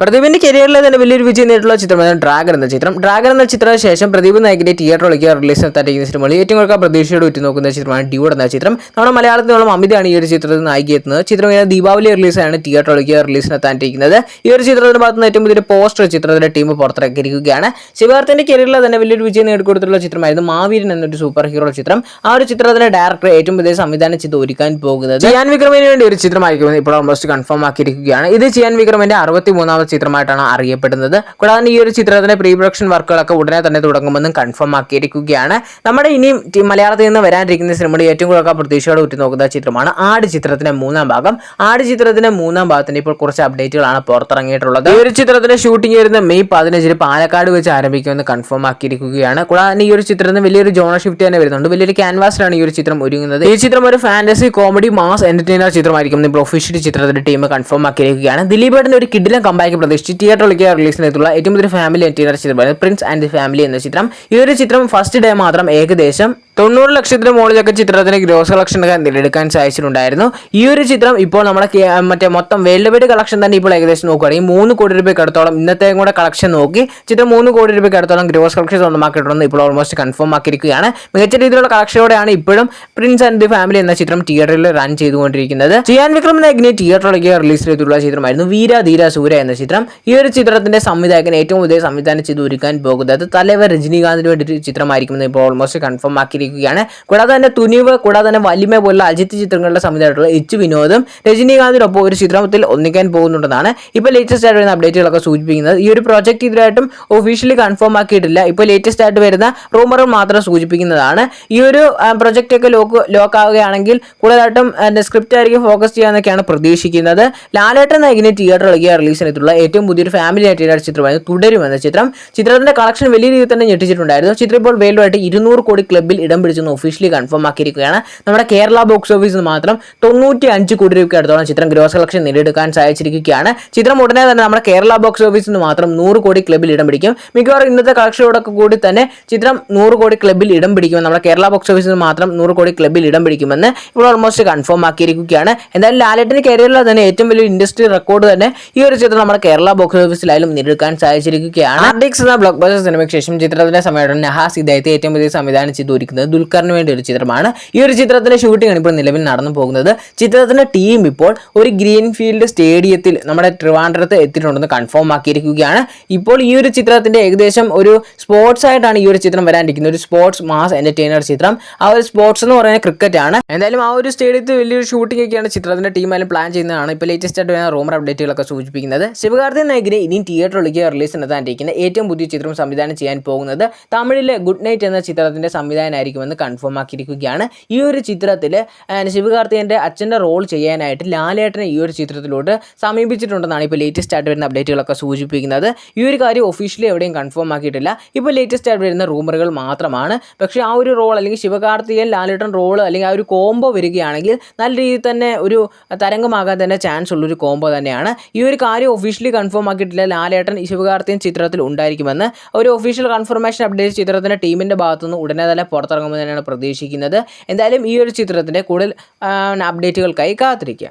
പ്രദീപിന്റെ കരിയറിലെ തന്നെ വലിയൊരു വിജയം നേരിട്ടുള്ള ചിത്രമാണ് ഡ്രാഗൺ എന്ന ചിത്രം. ഡ്രാഗൺ എന്ന ചിത്രത്തിന് ശേഷം പ്രദീപ് നായകിന്റെ തിയേറ്ററിലേക്ക് റിലീസ് നടത്താനിരിക്കുന്ന സിനിമകൾ ഏറ്റവും കൂടുതൽ പ്രതീക്ഷയോട് ഉറ്റു നോക്കുന്ന ചിത്രമാണ് ഡ്യൂഡ് എന്ന ചിത്രം. നമ്മുടെ മലയാളത്തിനോളം അമിതയാണ് ഈ ഒരു ചിത്രത്തിൽ നായിക എത്തുന്നത് ചിത്രം ദീപാവലി റിലീസാണ് തിയേറ്ററിലേക്ക് റിലീസ് നടത്താനിരിക്കുന്നത് ഈ ഒരു ചിത്രത്തിന്റെ ഭാഗത്ത് ഏറ്റവും വലിയൊരു പോസ്റ്റർ ചിത്രത്തിന്റെ ടീം പുറത്തിറക്കിയിരിക്കുകയാണ്. ശിവാർത്തിന്റെ കരിയറിലെ തന്നെ വലിയൊരു വിജയം നേടിക്കൊടുത്തിട്ടുള്ള ചിത്രമായിരുന്നു മാവീരൻ എന്നൊരു സൂപ്പർ ഹീറോ ചിത്രം. ആ ഒരു ചിത്രത്തിന്റെ ഡയറക്ടർ ഏറ്റവും പുതിയ സംവിധാനം ചെയ്ത് ഒരുക്കാൻ പോകുന്നത് ചിയാൻ വിക്രമിന് വേണ്ടി ഒരു ചിത്രമായിരിക്കും ഇപ്പോൾ ഓൾമോസ്റ്റ് കൺഫേം ആക്കിയിരിക്കുകയാണ്. ഇത് ചിയാൻ വിക്രമിന്റെ അറുപത്തി മൂന്നാമത്തെ ചിത്രമായിട്ടാണ് അറിയപ്പെടുന്നത്. കൂടാതെ ഈ ഒരു ചിത്രത്തിന്റെ പ്രീ പ്രൊഡക്ഷൻ വർക്കുകളൊക്കെ ഉടനെ തന്നെ തുടങ്ങുമെന്നും കൺഫേം ആക്കിയിരിക്കുകയാണ്. നമ്മുടെ ഇനിയും മലയാളത്തിൽ നിന്ന് വരാനിരിക്കുന്ന സിനിമയുടെ ഏറ്റവും കൂടുതൽ പ്രതീക്ഷയോടെ ഉറ്റുനോക്കുന്ന ചിത്രമാണ് ആട് ചിത്രത്തിന്റെ മൂന്നാം ഭാഗം. ആട് ചിത്രത്തിന്റെ മൂന്നാം ഭാഗത്തിന്റെ ഇപ്പോൾ കുറച്ച് അപ്ഡേറ്റുകളാണ് പുറത്തിറങ്ങിയിട്ടുള്ളത്. ഈ ഒരു ചിത്രത്തിന്റെ ഷൂട്ടിംഗ് വരുന്ന മെയ് പതിനഞ്ചിന് പാലക്കാട് വെച്ച് ആരംഭിക്കുമെന്ന് കൺഫേം ആക്കിയിരിക്കുകയാണ്. കൂടാതെ ഈ ഒരു ചിത്രത്തിന് വലിയൊരു ജോണർ ഷിഫ്റ്റ് തന്നെ വരുന്നുണ്ട്. വലിയൊരു ക്യാൻവാസിലാണ് ഈ ഒരു ചിത്രം ഒരുങ്ങുന്നത്. ഈ ചിത്രം ഒരു ഫാന്റസി കോമഡി മാസ് എന്റർടൈനർ ചിത്രമായിരിക്കും. ഇപ്പോൾ ഒഫീഷ്യൽ ചിത്രത്തിന്റെ ടീം കൺഫേം ആക്കിയിരിക്കുകയാണ്. ദിലീപേട്ടന്റെ ഒരു കിഡിലും കമ്പാക്ക് പ്രതീക്ഷിച്ച്. തിയേറ്ററിലേക്ക് റിലീസിനെത്തുള്ള ഏറ്റവും പുതിയ ഫാമിലി എന്റെ ചിത്രമാണ് പ്രിൻസ് ആൻഡ് ദി ഫാമിലി എന്ന ചിത്രം. ഈ ഒരു ചിത്രം ഫസ്റ്റ് ഡേ മാത്രം ഏകദേശം തൊണ്ണൂറ് ലക്ഷത്തിന് മുകളിലൊക്കെ ചിത്രത്തിന് ഗ്രോസ് കളക്ഷൻ നേടിയെടുക്കാൻ സാധിച്ചിട്ടുണ്ടായിരുന്നു. ഈ ഒരു ചിത്രം ഇപ്പോൾ നമ്മുടെ മറ്റേ മൊത്തം വേൾഡ് വൈഡ് കളക്ഷൻ തന്നെ ഇപ്പോൾ ഏകദേശം നോക്കുകയാണെങ്കിൽ മൂന്ന് കോടി രൂപയ്ക്ക് അടുത്തോളം ഇന്നത്തെ കൂടെ കളക്ഷൻ നോക്കി ചിത്രം മൂന്ന് കോടി രൂപയ്ക്ക് അടുത്തോളം ഗ്രോസ് കളക്ഷൻ സ്വന്തമാക്കിയിട്ടുണ്ടെന്ന് ഇപ്പോൾ ഓൾമോസ്റ്റ് കൺഫേം ആക്കിയിരിക്കുകയാണ്. മികച്ച രീതിയിലുള്ള കളക്ഷനോടെയാണ് ഇപ്പോഴും പ്രിൻസ് ആൻഡ് ദി ഫാമിലി എന്ന ചിത്രം തിയേറ്ററിൽ റൺ ചെയ്തുകൊണ്ടിരിക്കുന്നത്. ചിയാൻ വിക്രം നായകിനെ തിയേറ്ററിലേക്ക് റിലീസ് ചെയ്തിട്ടുള്ള ചിത്രമായിരുന്നു വീര ധീര സൂര എന്ന ചിത്രം. ഈ ഒരു ചിത്രത്തിന്റെ സംവിധായകൻ ഏറ്റവും പുതിയ സംവിധാനം ചെയ്ത് ഒരുക്കാൻ പോകുന്നത് തലവർ രജനീകാന്തിന് വേണ്ടി ചിത്രമായിരിക്കുമെന്ന് ഇപ്പോൾ ഓൾമോസ്റ്റ് കൺഫേം ആക്കിയിരിക്കുകയാണ് കൂടാതെ തന്നെ തുനിവ് കൂടാതെ തന്നെ വലിമ പോലുള്ള അജിത്ത് ചിത്രങ്ങളുടെ സംവിധാനമായിട്ടുള്ള എച്ച് വിനോദും രജനീകാന്തിനൊപ്പം ഒരു ചിത്രത്തിൽ ഒന്നിക്കാൻ പോകുന്നുണ്ടെന്നാണ് ഇപ്പോൾ ലേറ്റസ്റ്റ് ആയിട്ട് വരുന്ന അപ്ഡേറ്റുകളൊക്കെ സൂചിപ്പിക്കുന്നത്. ഈ ഒരു പ്രോജക്റ്റ് ഇതുവരായിട്ടും ഒഫീഷ്യലി കൺഫേം ആക്കിയിട്ടില്ല. ഇപ്പോൾ ലേറ്റസ്റ്റ് ആയിട്ട് വരുന്ന റൂമറുകൾ മാത്രം സൂചിപ്പിക്കുന്നതാണ്. ഈ ഒരു പ്രൊജക്റ്റൊക്കെ ലോക്ക് ലോക്ക് ആവുകയാണെങ്കിൽ കൂടുതലായിട്ടും സ്ക്രിപ്റ്റ് ആയിരിക്കും ഫോക്കസ് ചെയ്യാമെന്നൊക്കെയാണ് പ്രതീക്ഷിക്കുന്നത്. ലാലേട്ടൻ നായകിനെ തിയേറ്ററിലേക്ക് റിലീസിനെത്തുള്ള ഏറ്റവും പുതിയൊരു ഫാമിലി ആയിട്ട് ചിത്രമായിരുന്നു തുടരുമെന്ന ചിത്രം. ചിത്രത്തിന്റെ കളക്ഷൻ വലിയ രീതിയിൽ തന്നെ ഞെട്ടിച്ചിട്ടുണ്ടായിരുന്നു. ചിത്രം ഇപ്പോൾ വേൾഡ് ആയിട്ട് ഇരുന്നൂറ് കോടി ക്ലബിൽ ഇടം പിടിച്ചെന്ന് ഒഫീഷ്യലി കൺഫേം ആക്കിയിരിക്കുകയാണ്. നമ്മുടെ കേരള ബോക്സ് ഓഫീസിൽ മാത്രം തൊണ്ണൂറ്റി അഞ്ച് കോടി രൂപയ്ക്ക് അടുത്തോളം ചിത്രം ഗ്രോസ് കളക്ഷൻ നേടിയെടുക്കാൻ സാധിച്ചിരിക്കുകയാണ്. ചിത്രം ഉടനെ തന്നെ നമ്മുടെ കേരള ബോക്സ് ഓഫീസിൽ നിന്ന് മാത്രം നൂറ് കോടി ക്ലബിൽ ഇടം പിടിക്കും. മിക്കവാറും ഇന്നത്തെ കളക്ഷനോടൊക്കെ കൂടി തന്നെ ചിത്രം നൂറ് കോടി ക്ലബിൽ ഇടം പിടിക്കുമെന്ന് നമ്മുടെ കേരള ബോക്സ് ഓഫീസിൽ നിന്ന് മാത്രം നൂറ് കോടി ക്ലബിൽ ഇടം പിടിക്കുമെന്ന് ഇപ്പോൾ ഓൾമോസ്റ്റ് കൺഫേം ആക്കിയിരിക്കുകയാണ്. എന്തായാലും ലാലേട്ടിന് കരിയറിൽ തന്നെ ഏറ്റവും വലിയ ഇൻഡസ്ട്രി റെക്കോർഡ് തന്നെ ഈ ഒരു ചിത്രം നമ്മുടെ കേരള ബോക്സ് ഓഫീസിലായാലും നേടിയെടുക്കാൻ സാധിച്ചിരിക്കുകയാണ്. ബ്ലോക്ക് ബസ്റ്റർ സിനിമയ്ക്ക് ശേഷം ചിത്രത്തിന്റെ സമയത്ത് നഹാസ് ഇദ്ദേഹത്തെ ഏറ്റവും വലിയ സംവിധാനം ചെയ്ത് ഒരുക്കുന്നത് ദുൽഖറിന് വേണ്ടി ഒരു ചിത്രമാണ്. ഈ ഒരു ചിത്രത്തിന്റെ ഷൂട്ടിംഗ് ഇപ്പോൾ നിലവിൽ നടന്നു പോകുന്നത്. ചിത്രത്തിന്റെ ടീം ഇപ്പോൾ ഒരു ഗ്രീൻ ഫീൽഡ് സ്റ്റേഡിയത്തിൽ നമ്മുടെ ട്രിവാൻഡ്രത്ത് എത്തിയിട്ടുണ്ടെന്ന് കൺഫേം ആക്കിയിരിക്കുകയാണ്. ഇപ്പോൾ ഈ ഒരു ചിത്രത്തിന്റെ ഏകദേശം ഒരു സ്പോർട്സ് ആയിട്ടാണ് ഈ ഒരു ചിത്രം വരാനിരിക്കുന്നത്. ഒരു സ്പോർട്സ് മാസ് എന്റർടൈനർ ചിത്രം. ആ ഒരു സ്പോർട്സ് എന്ന് പറയുന്നത് ക്രിക്കറ്റ് ആണ്. എന്തായാലും ആ ഒരു സ്റ്റേഡിയത്തിൽ വലിയൊരു ഷൂട്ടിംഗ് ഒക്കെയാണ് ചിത്രത്തിന്റെ ടീമായാലും പ്ലാൻ ചെയ്യുന്നതാണ്. ഇപ്പോൾ ലേറ്റസ്റ്റ് ആയിട്ട് വരുന്ന റൂമർ അപ്ഡേറ്റുകളൊക്കെ സൂചിപ്പിക്കുന്നത്. ശിവകാർത്തി നായകിനെ ഇനിയും തിയേറ്ററിലേക്ക് റിലീസ് നടത്താനിരിക്കുന്ന ഏറ്റവും പുതിയ ചിത്രം സംവിധാനം ചെയ്യാൻ പോകുന്നത് തമിഴിലെ ഗുഡ് നൈറ്റ് എന്ന ചിത്രത്തിന്റെ സംവിധാനമായിരിക്കുമെന്ന് കൺഫേം ആക്കിയിരിക്കുകയാണ്. ഈ ഒരു ചിത്രത്തിൽ ശിവകാർത്തികന്റെ അച്ഛന്റെ റോൾ ചെയ്യാനായിട്ട് ലാലേട്ടനെ ഈ ഒരു ചിത്രത്തിലോട്ട് സമീപിച്ചിട്ടുണ്ടെന്നാണ് ഇപ്പോൾ ലേറ്റസ്റ്റ് ആയിട്ട് വരുന്ന അപ്ഡേറ്റുകളൊക്കെ സൂചിപ്പിക്കുന്നത്. ഈ ഒരു കാര്യം ഒഫീഷ്യലി എവിടെയും കൺഫേം ആക്കിയിട്ടില്ല. ഇപ്പോൾ ലേറ്റസ്റ്റ് ആയിട്ട് വരുന്ന റൂമറുകൾ മാത്രമാണ്. പക്ഷേ ആ ഒരു റോൾ അല്ലെങ്കിൽ ശിവകാർത്തികൻ ലാലേട്ടൻ റോൾ അല്ലെങ്കിൽ ആ ഒരു കോംബോ വരികയാണെങ്കിൽ നല്ല രീതിയിൽ തന്നെ ഒരു തരംഗമാകാൻ തന്നെ ചാൻസ് ഉള്ളൊരു കോംബോ തന്നെയാണ്. ഈ ഒരു കാര്യം ഒഫീഷ്യലി കൺഫേം ആക്കിയിട്ടില്ല. ലാലേട്ടൻ ശിവകാർത്തികൻ ചിത്രത്തിൽ ഉണ്ടായിരിക്കുമെന്ന്. ഒരു ഒഫീഷ്യൽ കൺഫർമേഷൻ അപ്ഡേറ്റ് ചിത്രത്തിന്റെ ടീമിന്റെ ഭാഗത്തുനിന്ന് ഉടനെ തന്നെ പുറത്തിറങ്ങുമെന്ന് തന്നെയാണ് പ്രതീക്ഷിക്കുന്നത്. എന്തായാലും ഈ ഒരു ചിത്രത്തിന്റെ കൂടുതൽ അപ്ഡേറ്റുകൾക്കായി കാത്തിരിക്കുക